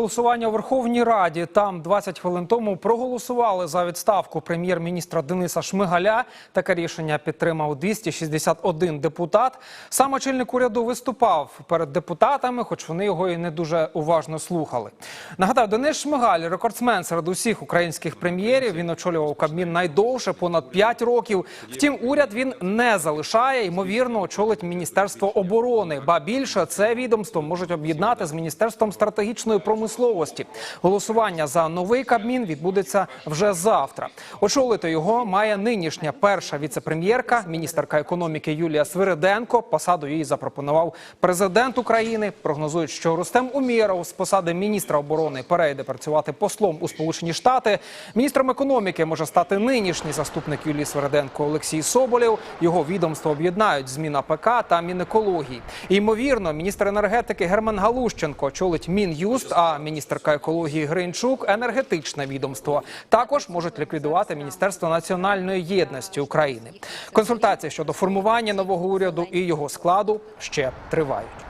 голосування у Верховній Раді. Там 20 хвилин тому проголосували за відставку прем'єр-міністра Дениса Шмигаля. Таке рішення підтримав 261 депутат. Сам очільник уряду виступав перед депутатами, хоч вони його і не дуже уважно слухали. Нагадаю, Денис Шмигаль рекордсмен серед усіх українських прем'єрів. Він очолював Кабмін найдовше, понад 5 років. Втім, уряд він не залишає. Ймовірно, очолить міністерство оборони. Ба більше це відомство можуть об'єднати з міністерством стратегічної промисловості. Голосування за новий кабмін відбудеться вже завтра. Очолити його має нинішня перша віцепрем'єрка, міністерка економіки Юлія Свириденко. Посаду їй запропонував президент України. Прогнозують, що Рустем Умєров з посади міністра оборони перейде працювати послом у Сполучені Штати. Міністром економіки може стати нинішній заступник Юлії Свириденко Олексій Соболєв. Його відомство об'єднають зміна ПК та Мінекології. Ймовірно, міністр енергетики Герман Галущенко очолить Мін'юст, а міністерка екології Гринчук енергетичне відомство. Також можуть ліквідувати Міністерство національної єдності України. Консультації щодо формування нового уряду і його складу ще тривають.